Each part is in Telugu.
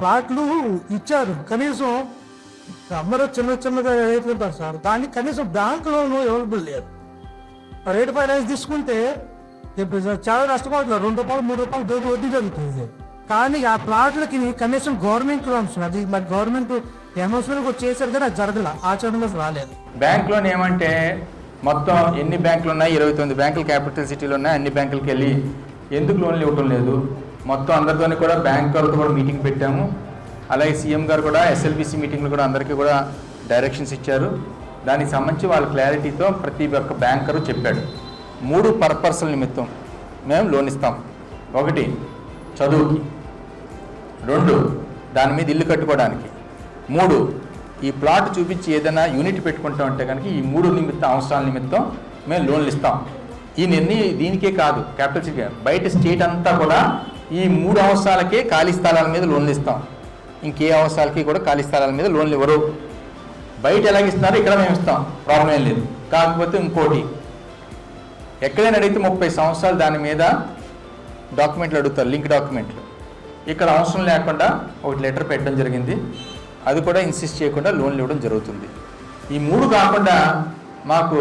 ప్లాట్లు ఇచ్చారు. కనీసం అందరూ చిన్న చిన్నగా వేసుకుంటారు సార్? దానికి కనీసం బ్యాంక్ లోన్ అవైలబుల్ లేదు. రేట్ ఫైనాన్స్ తీసుకుంటే చాలా నష్టపోతున్నారు. రెండు రూపాయలు మూడు రూపాయలు దొరికి వడ్డీ జరుగుతుంది. కానీ ఆ ప్లాట్లకి కనీసం గవర్నమెంట్ లోన్స్ అది మరి గవర్నమెంట్ ఎమోషనల్గా చేశారు కానీ అది జరగల ఆచరణలోకి రాలేదు. బ్యాంక్ లోన్ ఏమంటే మొత్తం ఎన్ని బ్యాంకులు ఉన్నాయి ఇరవై తొమ్మిది బ్యాంకులు క్యాపిటల్ సిటీలో ఉన్నాయి అన్ని బ్యాంకులకి వెళ్ళి ఎందుకు లోన్లు ఇవ్వటం లేదు? మొత్తం అందరితోని కూడా బ్యాంక్ వాళ్ళతో కూడా మీటింగ్ పెట్టాము. అలాగే సీఎం గారు కూడా ఎస్ఎల్బిసి మీటింగ్లు కూడా అందరికీ కూడా డైరెక్షన్స్ ఇచ్చారు. దానికి సంబంధించి వాళ్ళ క్లారిటీతో ప్రతి ఒక్క బ్యాంకరు చెప్పాడు. మూడు పర్పస్ల నిమిత్తం మేము లోన్ ఇస్తాం. ఒకటి చదువుకి. రెండు దాని మీద ఇల్లు కట్టుకోవడానికి. మూడు ఈ ప్లాట్ చూపించి ఏదైనా యూనిట్ పెట్టుకుంటాం అంటే కనుక ఈ మూడు నిమిత్తం అవసరాల నిమిత్తం మేము లోన్లు ఇస్తాం. ఈ నిర్ణయం దీనికే కాదు క్యాపిటల్ సిటీ బయట స్టేట్ అంతా కూడా ఈ మూడు అవసరాలకే ఖాళీ స్థలాల మీద లోన్లు ఇస్తాం. ఇంకే అవసరాలకి కూడా ఖాళీ స్థలాల మీద లోన్లు ఇవ్వరు. బయట ఎలాగిస్తున్నారు ఇక్కడ మేము ఇస్తాం. ప్రాబ్లం ఏం లేదు. కాకపోతే ఇంకోటి ఎక్కడైనా అడిగితే ముప్పై సంవత్సరాలు దాని మీద డాక్యుమెంట్లు అడుగుతారు లింక్ డాక్యుమెంట్లు. ఇక్కడ అవసరం లేకుండా ఒకటి లెటర్ పెట్టడం జరిగింది. అది కూడా ఇన్సిస్ట్ చేయకుండా లోన్లు ఇవ్వడం జరుగుతుంది. ఈ మూడు కాకుండా మాకు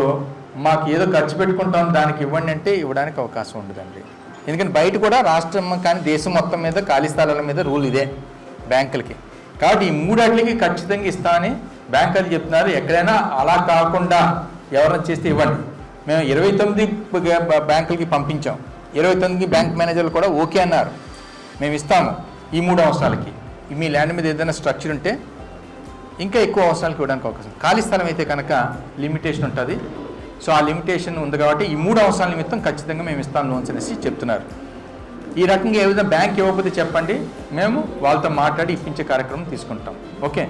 మాకు ఏదో ఖర్చు పెట్టుకుంటాం దానికి ఇవ్వండి అంటే ఇవ్వడానికి అవకాశం ఉండదండి. ఎందుకంటే బయట కూడా రాష్ట్రం కానీ దేశం మొత్తం మీద ఖాళీ స్థలాల మీద రూల్ ఇదే బ్యాంకులకి. కాబట్టి ఈ మూడాటికి ఖచ్చితంగా ఇస్తామని బ్యాంకులు చెప్తున్నారు. ఎక్కడైనా అలా కాకుండా ఎవరైనా చేస్తే ఇవ్వండి. మేము ఇరవై తొమ్మిది బ్యాంకులకి పంపించాం. ఇరవై తొమ్మిది బ్యాంక్ మేనేజర్లు కూడా ఓకే అన్నారు. మేము ఇస్తాము ఈ మూడు అవసరాలకి. మీ ల్యాండ్ మీద ఏదైనా స్ట్రక్చర్ ఉంటే ఇంకా ఎక్కువ అవసరాలకు ఇవ్వడానికి అవకాశం. ఖాళీ స్థలం అయితే కనుక లిమిటేషన్ ఉంటుంది. సో ఆ లిమిటేషన్ ఉంది కాబట్టి ఈ మూడు అవసరాల నిమిత్తం ఖచ్చితంగా మేము ఇస్తాం లోన్స్ అనేసి చెప్తున్నారు. ఈ రకంగా ఏ విధంగా బ్యాంక్ ఇవ్వకపోతే చెప్పండి? మేము వాళ్ళతో మాట్లాడి ఇప్పించే కార్యక్రమం తీసుకుంటాం. ఓకే